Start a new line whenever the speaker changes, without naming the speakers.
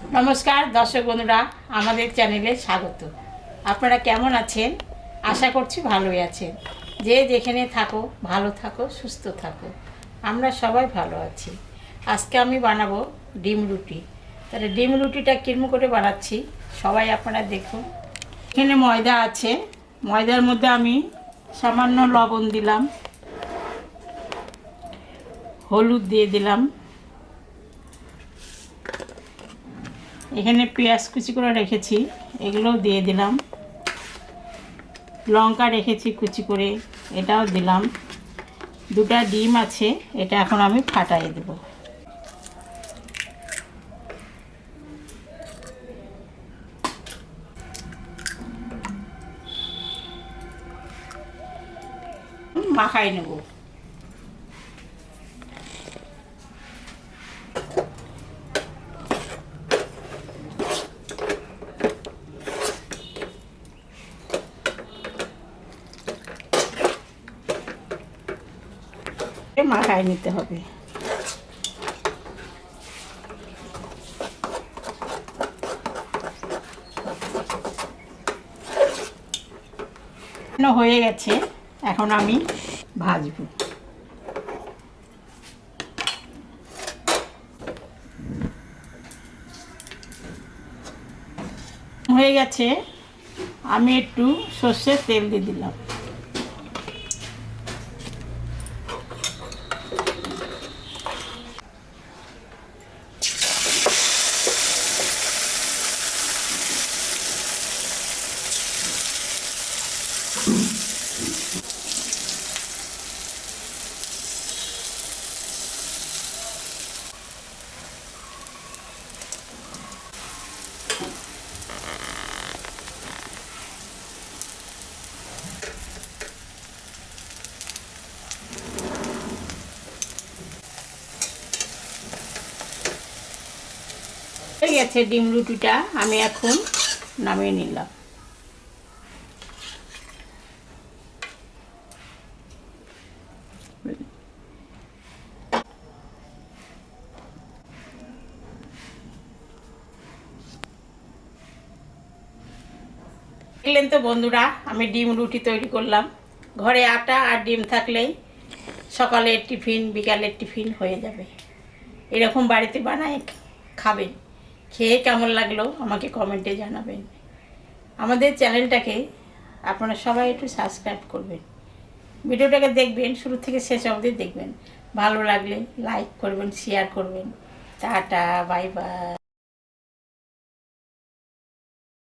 নমস্কার, দর্শক বন্ধুরা, আমাদের চ্যানেলে স্বাগত। আপনারা কেমন আছেন? আশা করছি ভালোই আছেন। যে যেখানে থাকো, ভালো থাকো, সুস্থ থাকো। আমরা সবাই ভালো আছি। আজকে আমি বানাবো ডিম রুটি। তাহলে ডিম রুটিটা কিরম করে বানাচ্ছি? সবাই আপনারা দেখুন। এখানে ময়দা আছে। ময়দার মধ্যে আমি সামান্য লবণ দিলাম। হলুদ দিয়ে দিলাম। এখানে পেঁয়াজ কুচি করে রেখেছি, এগুলোও দিয়ে দিলাম। লঙ্কা রেখেছি কুচি করে, এটাও দিলাম। দুটা ডিম আছে, এটা এখন আমি ফাটাই দেব। মাখাই নেব। মাখায় নিতে হবে। হয়ে গেছে, এখন আমি ভাজবো। হয়ে গেছে, আমি একটু সর্ষের তেল দিয়ে দিলাম। গেছে ডিম রুটিটা আমি এখন নামিয়ে নিলাম। দেখলেন তো বন্ধুরা, আমি ডিম রুটি তৈরি করলাম। ঘরে আটা আর ডিম থাকলেই সকালের টিফিন, বিকালের টিফিন হয়ে যাবে। এরকম বাড়িতে বানায় খাবেন। খেয়ে কেমন লাগল আমাকে কমেন্টে জানাবেন। আমাদের চ্যানেলটাকে আপনারা সবাই একটু সাবস্ক্রাইব করবেন। ভিডিওটাকে দেখবেন, শুরু থেকে শেষ অবধি দেখবেন। ভালো লাগলে লাইক করবেন শেয়ার করবেন। Tata bye bye